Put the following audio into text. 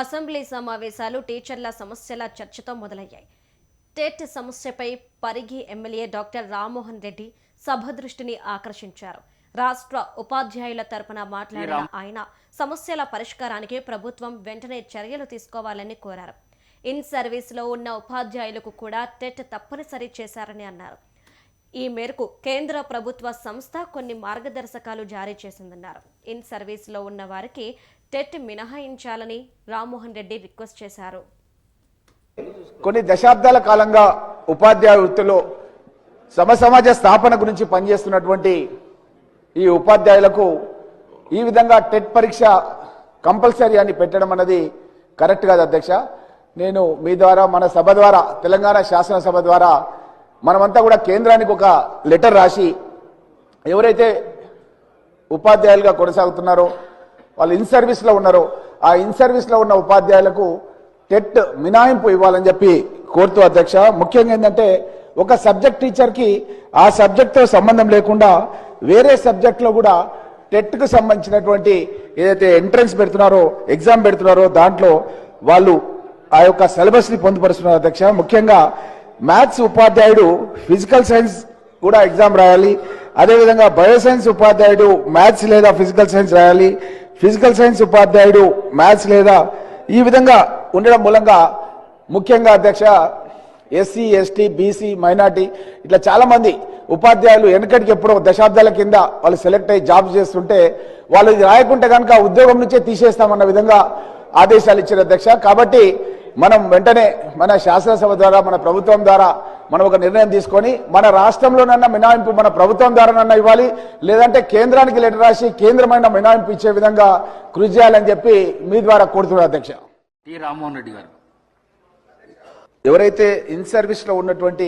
Assembly సమావేశాలు టీచర్ల సమస్యల చర్చతో మొదలయ్యాయి. టెట్ సమస్యపై పరిగి ఎమ్మెల్యే డాక్టర్ రామ్మోహన్ రెడ్డి సభ దృష్టిని ఆకర్షించారు. రాష్ట్ర ఉపాధ్యాయుల తరపున మాట్లాడిన ఆయన సమస్యల పరిష్కారానికి ప్రభుత్వం వెంటనే చర్యలు తీసుకోవాలని కోరారు. ఇన్ సర్వీస్లో ఉన్న ఉపాధ్యాయులకు కూడా టెట్ తప్పనిసరి చేశారని అన్నారు. ఈ మేరకు కేంద్ర ప్రభుత్వ సంస్థ కొన్ని మార్గదర్శకాలు జారీ చేసిందన్నారు. ఇన్ సర్వీస్లో ఉన్న వారికి టెట్ మినహాయించాలని రామ్మోహన్ రెడ్డి రిక్వెస్ట్ చేశారు. కొన్ని దశాబ్దాల కాలంగా ఉపాధ్యాయ వృత్తిలో సమసమాజ స్థాపన గురించి పనిచేస్తున్నటువంటి ఈ ఉపాధ్యాయులకు ఈ విధంగా టెట్ పరీక్ష కంపల్సరీ అని పెట్టడం అన్నది కరెక్ట్ కాదు అధ్యక్ష. నేను మీ ద్వారా మన సభ ద్వారా తెలంగాణ శాసనసభ ద్వారా మనమంతా కూడా కేంద్రానికి ఒక లెటర్ రాసి ఎవరైతే ఉపాధ్యాయులుగా కొనసాగుతున్నారో వాళ్ళు ఇన్ సర్వీస్లో ఉన్నారో ఆ ఇన్ సర్వీస్లో ఉన్న ఉపాధ్యాయులకు టెట్ మినాయింపు ఇవ్వాలని చెప్పి కోరుతూ అధ్యక్ష ముఖ్యంగా ఏంటంటే ఒక సబ్జెక్ట్ టీచర్కి ఆ సబ్జెక్ట్తో సంబంధం లేకుండా వేరే సబ్జెక్ట్లో కూడా టెట్కు సంబంధించినటువంటి ఏదైతే ఎంట్రన్స్ పెడుతున్నారో ఎగ్జామ్ పెడుతున్నారో దాంట్లో వాళ్ళు ఆ యొక్క సిలబస్ని పొందుపరుస్తున్నారు అధ్యక్ష. ముఖ్యంగా మ్యాథ్స్ ఉపాధ్యాయుడు ఫిజికల్ సైన్స్ కూడా ఎగ్జామ్ రాయాలి. అదేవిధంగా బయోసైన్స్ ఉపాధ్యాయుడు మ్యాథ్స్ లేదా ఫిజికల్ సైన్స్ రాయాలి. ఫిజికల్ సైన్స్ ఉపాధ్యాయుడు మ్యాథ్స్ లేదా ఈ విధంగా ఉండడం మూలంగా ముఖ్యంగా అధ్యక్ష ఎస్సీ ఎస్టీ బీసీ మైనార్టీ ఇట్లా చాలామంది ఉపాధ్యాయులు వెనకటికి ఎప్పుడో దశాబ్దాల కింద వాళ్ళు సెలెక్ట్ అయ్యి జాబ్ చేస్తుంటే వాళ్ళు ఇది రాయకుంటే కనుక ఉద్యోగం నుంచే తీసేస్తామన్న విధంగా ఆదేశాలు ఇచ్చారు అధ్యక్ష. కాబట్టి మనం వెంటనే మన శాసనసభ ద్వారా మన ప్రభుత్వం ద్వారా మనం ఒక నిర్ణయం తీసుకొని మన రాష్ట్రంలోనన్నా మినహాయింపు మన ప్రభుత్వం ద్వారానన్నా ఇవ్వాలి. లేదంటే కేంద్రానికి లెటర్ రాసి కేంద్రమైన మినహాయింపు ఇచ్చే విధంగా కృషి చేయాలని చెప్పి మీ ద్వారా కోరుతున్నారు అధ్యక్ష. టి రామ్మోహన్ రెడ్డి గారు. ఎవరైతే ఇన్ సర్వీస్లో ఉన్నటువంటి